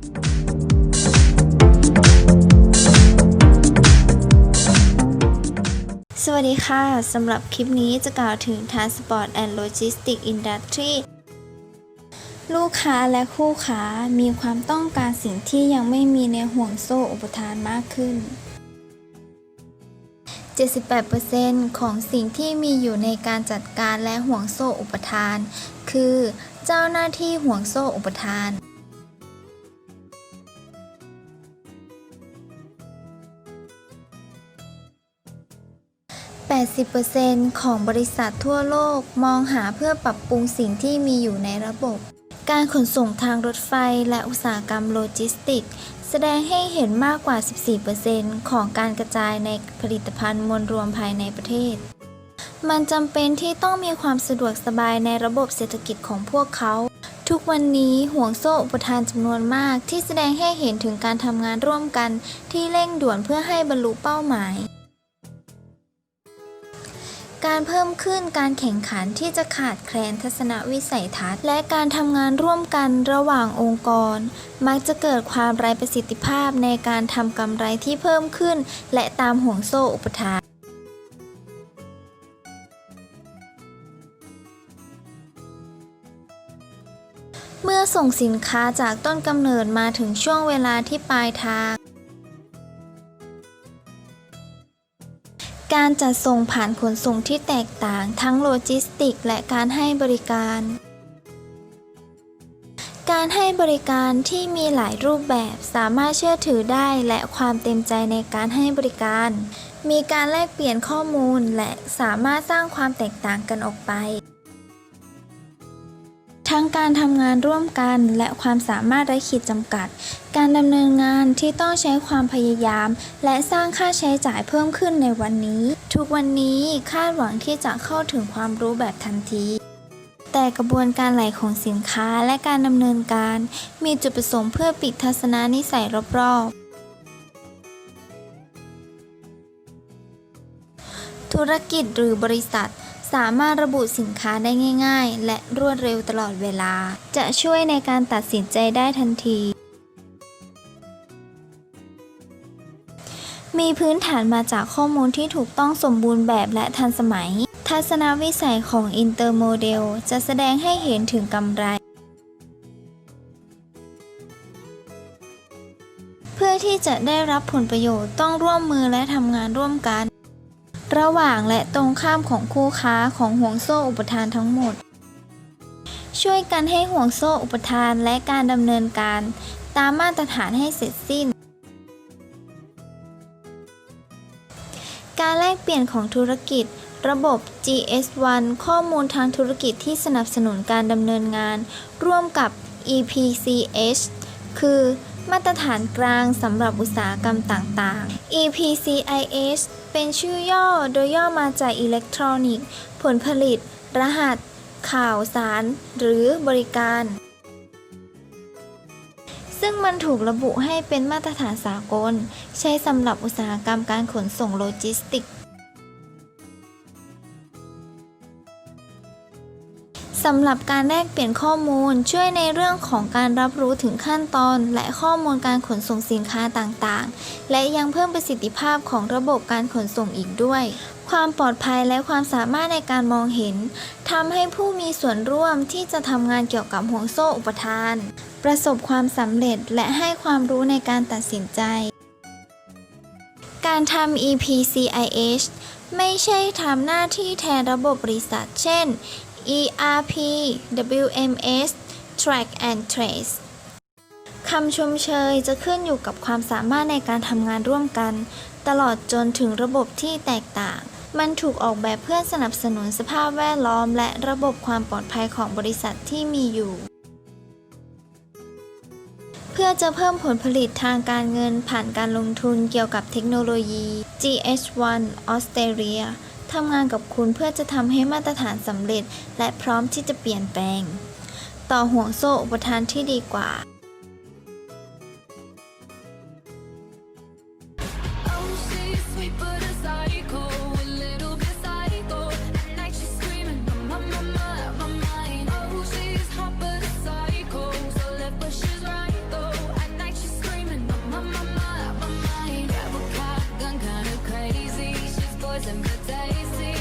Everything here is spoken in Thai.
สวัสดีค่ะ สำหรับคลิปนี้จะกล่าวถึง Transport and Logistics Industry ลูกค้าและคู่ค้ามีความต้องการสิ่งที่ยังไม่มีในห่วงโซ่อุปทานมากขึ้น 78%ของสิ่งที่มีอยู่ในการจัดการและห่วงโซ่อุปทาน คือ เจ้าหน้าที่ห่วงโซ่อุปทาน 80%ของบริษัททั่วโลกมองหาเพื่อปรับปรุงสิ่งที่มีอยู่ในระบบ การขนส่งทางรถไฟและอุตสาหกรรมโลจิสติกส์แสดงให้เห็นมากกว่า 14%ของการกระจายในผลิตภัณฑ์มวลรวมภายในประเทศ มันจำเป็นที่ต้องมีความสะดวกสบายในระบบเศรษฐกิจของพวกเขา ทุกวันนี้ห่วงโซ่อุปทานจำนวนมากที่แสดงให้เห็นถึงการทำงานร่วมกันที่เร่งด่วนเพื่อให้บรรลุเป้าหมาย การเพิ่มขึ้นการแข่งขันที่จะขาดแคลนทัศนวิสัยทัศน์ และการทำงานร่วมกันระหว่างองค์กร มักจะเกิดความไร้ประสิทธิภาพในการทำกำไรที่เพิ่มขึ้น และตามห่วงโซ่อุปทานเมื่อส่งสินค้าจากต้นกำเนิดมาถึงช่วงเวลาที่ปลายทาง การจัดส่งผ่านขนส่งที่แตกต่างทั้งโลจิสติกและการให้บริการ การให้บริการที่มีหลายรูปแบบสามารถเชื่อถือได้และความเต็มใจในการให้บริการ มีการแลกเปลี่ยนข้อมูลและสามารถสร้างความแตกต่างกันออกไป ทั้งการทำงานร่วมกันและความสามารถไร้ขีดจำกัด การดำเนินงานที่ต้องใช้ความพยายาม และสร้างค่าใช้จ่ายเพิ่มขึ้นในวันนี้ ทุกวันนี้คาดหวังที่จะเข้าถึงความรู้แบบทันที แต่กระบวนการไหลของสินค้าและการดำเนินการ มีจุดประสงค์เพื่อปิดทัศนนิสัยรอบๆธุรกิจหรือบริษัท สามารถระบุสินค้าได้ง่าย ๆ และรวดเร็วตลอดเวลา จะช่วยในการตัดสินใจได้ทันที มีพื้นฐานมาจากข้อมูลที่ถูกต้องสมบูรณ์แบบและทันสมัย ทัศนวิสัยของอินเตอร์โมเดลจะแสดงให้เห็นถึงกำไร เพื่อที่จะได้รับผลประโยชน์ต้องร่วมมือและทำงานร่วมกัน ระหว่างและตรงข้ามของคู่ค้าของห่วงโซ่อุปทานทั้งหมด ช่วยกันให้ห่วงโซ่อุปทานและการดำเนินการ ตามมาตรฐานให้เสร็จสิ้น การแลกเปลี่ยนของธุรกิจ ระบบ GS1 ข้อมูลทางธุรกิจที่สนับสนุนการดำเนินงาน ร่วมกับ EPCH คือ มาตรฐานกลางสำหรับอุตสาหกรรมต่างๆ EPCIH เป็นชื่อย่อโดยย่อมาจากอิเล็กทรอนิกส์ ผลผลิต รหัส ข่าวสาร หรือบริการ ซึ่งมันถูกระบุให้เป็นมาตรฐานสากล ใช้สำหรับอุตสาหกรรมการขนส่งโลจิสติกส์ สำหรับการแลกเปลี่ยนข้อมูลช่วยในเรื่องของการรับรู้ถึงขั้นตอน และข้อมูลการขนส่งสินค้าต่างๆ และยังเพิ่มประสิทธิภาพของระบบการขนส่งอีกด้วย ความปลอดภัยและความสามารถในการมองเห็นทำให้ผู้มีส่วนร่วมที่จะทำงานเกี่ยวกับห่วงโซ่อุปทาน ประสบความสำเร็จและให้ความรู้ในการตัดสินใจ การทำ EPCIH ไม่ใช่ทำหน้าที่แทนระบบบริษัท เช่น ERP WMS Track and Trace คำชมเชยจะขึ้นอยู่กับความสามารถในการทำงานร่วมกัน ตลอดจนถึงระบบที่แตกต่าง มันถูกออกแบบเพื่อสนับสนุนสภาพแวดล้อม และระบบความปลอดภัยของบริษัทที่มีอยู่ เพื่อจะเพิ่มผลผลิตทางการเงินผ่านการลงทุนเกี่ยวกับเทคโนโลยี GH1 ออสเตรเลีย ทำงานกับคุณเพื่อจะทำให้มาตรฐานสำเร็จ และพร้อมที่จะเปลี่ยนแปลง ต่อห่วงโซ่อุปทานที่ดีกว่า chasing